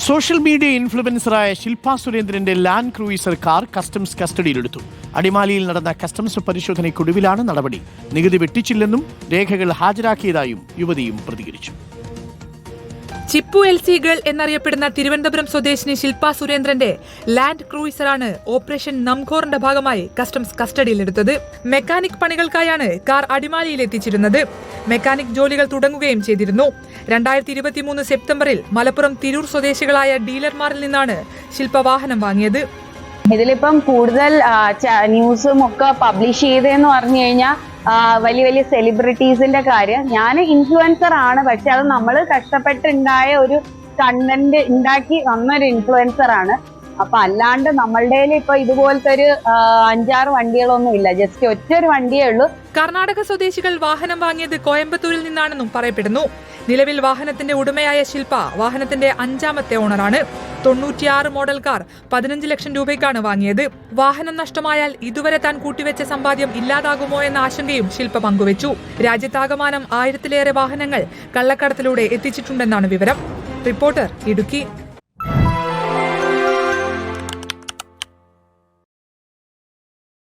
Social media ഇൻഫ്ലുവൻസറായ ശില്പ സുരേന്ദ്രന്റെ land cruiser car customs കസ്റ്റഡിയിലെടുത്തു. അടിമാലിയിൽ നടന്ന കസ്റ്റംസ് പരിശോധനയ്ക്കൊടുവിലാണ് നടപടി. നികുതി വെട്ടിച്ചില്ലെന്നും രേഖകൾ ഹാജരാക്കിയതായും യുവതിയും പ്രതികരിച്ചു. ചിപ്പു എൽ സി ഗേൾ എന്നറിയപ്പെടുന്ന തിരുവനന്തപുരം സ്വദേശിനി ശില്പ സുരേന്ദ്രന്റെ ലാൻഡ് ക്രൂയിസറാണ് ഓപ്പറേഷൻ നംഖോറിന്റെ ഭാഗമായി കസ്റ്റംസ് കസ്റ്റഡിയിലെടുത്തത്. മെക്കാനിക് പണികൾക്കായാണ് കാർ അടിമാലിയിൽ എത്തിച്ചിരുന്നത്. മെക്കാനിക് ജോലികൾ തുടങ്ങുകയും ചെയ്തിരുന്നു. രണ്ടായിരത്തി ഇരുപത്തിമൂന്ന് സെപ്റ്റംബറിൽ മലപ്പുറം തിരൂർ സ്വദേശികളായ ഡീലർമാരിൽ നിന്നാണ് ശില്പ വാഹനം വാങ്ങിയത്. ഇതിലിപ്പം കൂടുതൽ ന്യൂസും ഒക്കെ പബ്ലിഷ് ചെയ്തതെന്ന് പറഞ്ഞു കഴിഞ്ഞാൽ വലിയ വലിയ സെലിബ്രിറ്റീസിന്റെ കാര്യം. ഞാൻ ഇൻഫ്ലുവൻസർ ആണ് പക്ഷെ അത് നമ്മൾ കഷ്ടപ്പെട്ടുണ്ടായ ഒരു കണ്ടന്റ് ഉണ്ടാക്കി വന്നൊരു ഇൻഫ്ലുവൻസർ ആണ്. അപ്പൊ അല്ലാണ്ട് നമ്മളുടെ ഇപ്പൊ ഇതുപോലത്തെ ഒരു അഞ്ചാറ് വണ്ടികളൊന്നും ഇല്ല ജസ്റ്റ് ഒറ്റ ഒരു വണ്ടിയേ ഉള്ളൂ. കർണാടക സ്വദേശികൾ വാഹനം വാങ്ങിയത് കോയമ്പത്തൂരിൽ നിന്നാണെന്നും പറയപ്പെടുന്നു. നിലവിൽ വാഹനത്തിന്റെ ഉടമയായ ശില്പ വാഹനത്തിന്റെ അഞ്ചാമത്തെ ഓണറാണ്. തൊണ്ണൂറ്റിയാറ് മോഡൽ കാർ പതിനഞ്ച് ലക്ഷം രൂപയ്ക്കാണ് വാങ്ങിയത്. വാഹനം നഷ്ടമായാൽ ഇതുവരെ താൻ കൂട്ടിവെച്ച സമ്പാദ്യം ഇല്ലാതാകുമോ എന്ന ആശങ്കയും ശില്പ പങ്കുവച്ചു. രാജ്യത്താകമാനം ആയിരത്തിലേറെ വാഹനങ്ങൾ കള്ളക്കടത്തിലൂടെ എത്തിച്ചിട്ടുണ്ടെന്നാണ് വിവരം. റിപ്പോർട്ടർ ഇടുക്കി.